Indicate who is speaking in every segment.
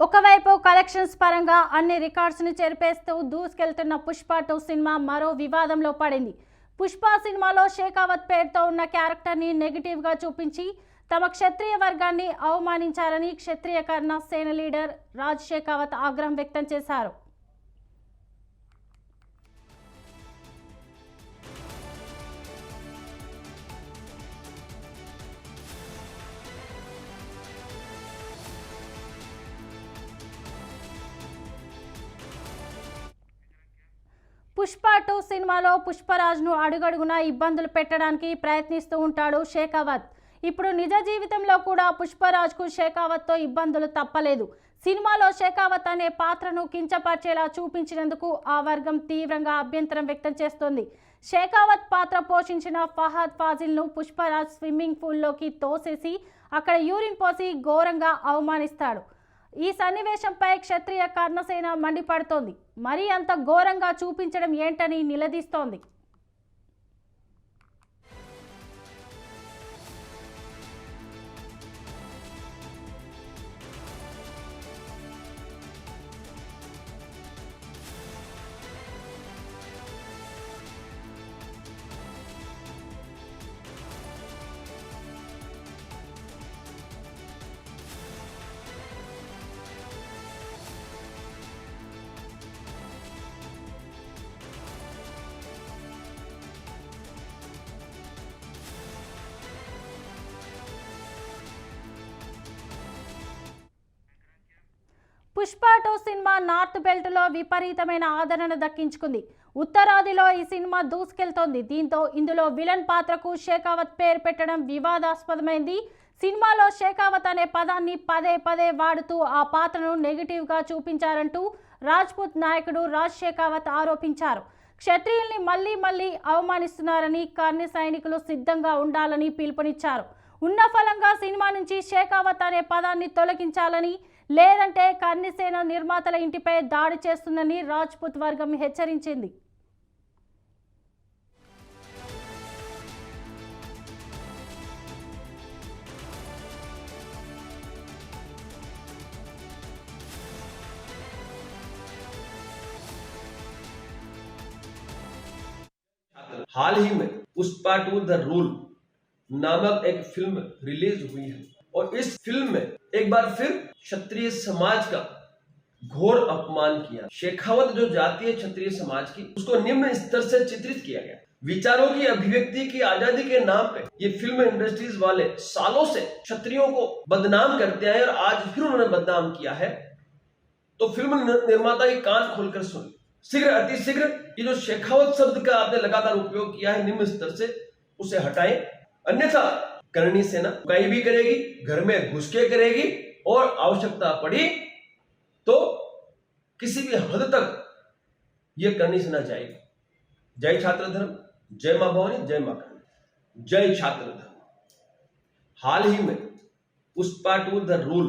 Speaker 1: ఒకవైపు కలెక్షన్స్ పరంగా అన్ని రికార్డ్స్ని చెరిపేస్తూ దూసుకెళ్తున్న పుష్ప టూ సినిమా మరో వివాదంలో పడింది. పుష్ప సినిమాలో షేకావత్ పేరుతో ఉన్న క్యారెక్టర్ని నెగిటివ్గా చూపించి తమ క్షత్రియ వర్గాన్ని అవమానించారని క్షత్రియ కర్ణ సేన లీడర్ రాజ్ షేకావత్ ఆగ్రహం వ్యక్తం చేశారు. పుష్ప టూ సినిమాలో పుష్పరాజ్ను అడుగడుగునా ఇబ్బందులు పెట్టడానికి ప్రయత్నిస్తూ ఉంటాడు షేకావత్. ఇప్పుడు నిజ జీవితంలో కూడా పుష్పరాజ్కు షేకావత్తో ఇబ్బందులు తప్పలేదు. సినిమాలో షేకావత్ అనే పాత్రను కించపరిచేలా చూపించినందుకు ఆ వర్గం తీవ్రంగా అభ్యంతరం వ్యక్తం చేస్తోంది. షేకావత్ పాత్ర పోషించిన ఫహద్ ఫాజిల్ను పుష్పరాజ్ స్విమ్మింగ్ పూల్లోకి తోసేసి అక్కడ యూరిన్ పోసి ఘోరంగా అవమానిస్తాడు. ఈ సన్నివేశంపై క్షత్రియ కర్ణసేన మండిపడుతోంది. మరీ అంత ఘోరంగా చూపించడం ఏంటని నిలదీస్తోంది. పుష్ప టూ సినిమా నార్త్ బెల్ట్లో విపరీతమైన ఆదరణ దక్కించుకుంది. ఉత్తరాదిలో ఈ సినిమా దూసుకెళ్తోంది. దీంతో ఇందులో విలన్ పాత్రకు షేకావత్ పేరు పెట్టడం వివాదాస్పదమైంది. సినిమాలో షేకావత్ అనే పదాన్ని పదే పదే వాడుతూ ఆ పాత్రను నెగిటివ్గా చూపించారంటూ రాజ్పుత్ నాయకుడు రాజ్ షేకావత్ ఆరోపించారు. క్షత్రియుల్ని మళ్ళీ మళ్ళీ అవమానిస్తున్నారని కర్ణి సైనికులు సిద్ధంగా ఉండాలని పిలుపునిచ్చారు. ఉన్న ఫలంగా సినిమా నుంచి షేకావత్ అనే పదాన్ని తొలగించాలని లేదంటే కర్ణిసేన నిర్మాతల ఇంటిపై దాడి చేస్తుందని రాజ్పుత్ వర్గం హెచ్చరించింది
Speaker 2: हाल ही में पुष्पा टू द रूल नामक एक फिल्म रिलीज हुई है और इस फ़िल्म में एक बार फिर क्षत्रिय समाज का घोर अपमान किया। शेखावत जो जातीय क्षत्रिय समाज की, उसको निम्न स्तर से चित्रित किया गया। विचारों की, अभिव्यक्ति की, आज़ादी के नाम पे ये फ़िल्म इंडस्ट्रीज़ वाले सालों से क्षत्रियों को बदनाम करते आए और आज फिर उन्होंने बदनाम किया है। तो फ़िल्म निर्माता की कान खोलकर सुन शीघ्र अतिशीघ्र ये जो शेखावत शब्द का आपने लगातार उपयोग किया है, निम्न स्तर से, उसे हटाएँ। अन्यथा करणी सेना कहीं भी करेगी, घर में घुस के करेगी और आवश्यकता पड़ी तो किसी भी हद तक यह करनी सेना जाएगी। जय छात्र धर्म, जय माँ भवानी, जय माँ करणी जय छात्र धर्म। हाल ही में पुष्पा टू द रूल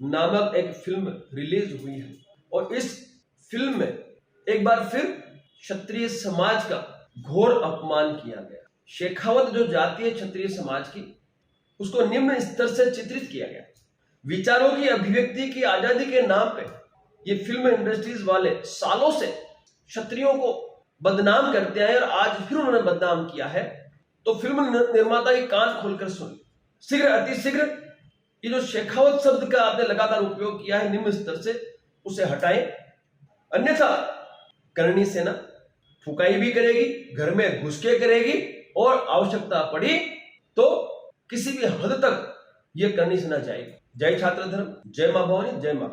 Speaker 2: नामक एक फ़िल्म रिलीज़ हुई है और इस फ़िल्म में एक बार फिर क्षत्रिय समाज का घोर अपमान किया गया। शेखावत जो जातीय क्षत्रिय समाज की, उसको निम्न स्तर से चित्रित किया गया। विचारों की, अभिव्यक्ति की, आज़ादी के नाम पे ये फ़िल्म इंडस्ट्रीज़ वाले सालों से क्षत्रियों को बदनाम करते आए और आज फिर उन्होंने बदनाम किया है। तो फ़िल्म निर्माता की कान खोलकर सुन। शीघ्र, अति शीघ्र ये जो शेखावत शब्द का आपने लगातार उपयोग किया है निम्न स्तर से, उसे हटाएँ। अन्यथा करणी सेना फुकाई भी करेगी, घर में घुस के करेगी और आवश्यकता पड़ी तो किसी भी हद तक यह करनी सुना चाहिए। जय छात्र धर्म जय माँ भवानी, जय माँ